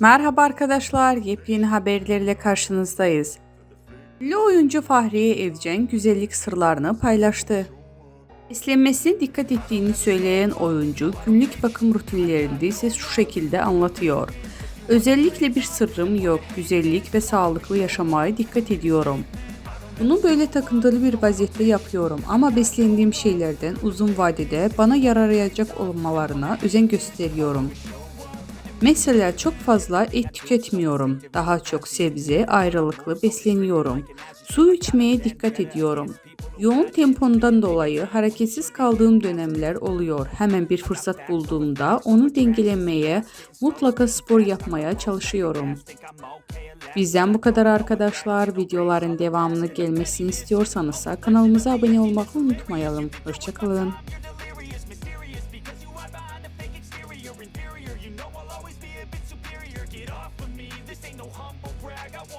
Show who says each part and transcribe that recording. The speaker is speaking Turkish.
Speaker 1: Merhaba arkadaşlar, yepyeni haberlerle karşınızdayız. Ünlü oyuncu Fahriye Evcen güzellik sırlarını paylaştı. Beslenmesine dikkat ettiğini söyleyen oyuncu günlük bakım rutinlerinde ise şu şekilde anlatıyor. Özellikle bir sırrım yok, güzellik ve sağlıklı yaşamaya dikkat ediyorum. Bunu böyle takıntılı bir vaziyette yapıyorum ama beslendiğim şeylerden uzun vadede bana yararayacak olmalarına özen gösteriyorum. Mesela çok fazla et tüketmiyorum. Daha çok sebze, ayrılıklı besleniyorum. Su içmeye dikkat ediyorum. Yoğun tempondan dolayı hareketsiz kaldığım dönemler oluyor. Hemen bir fırsat bulduğumda onu dengelemeye, mutlaka spor yapmaya çalışıyorum. Bizden bu kadar arkadaşlar. Videoların devamını gelmesini istiyorsanız kanalımıza abone olmayı unutmayalım. Hoşçakalın.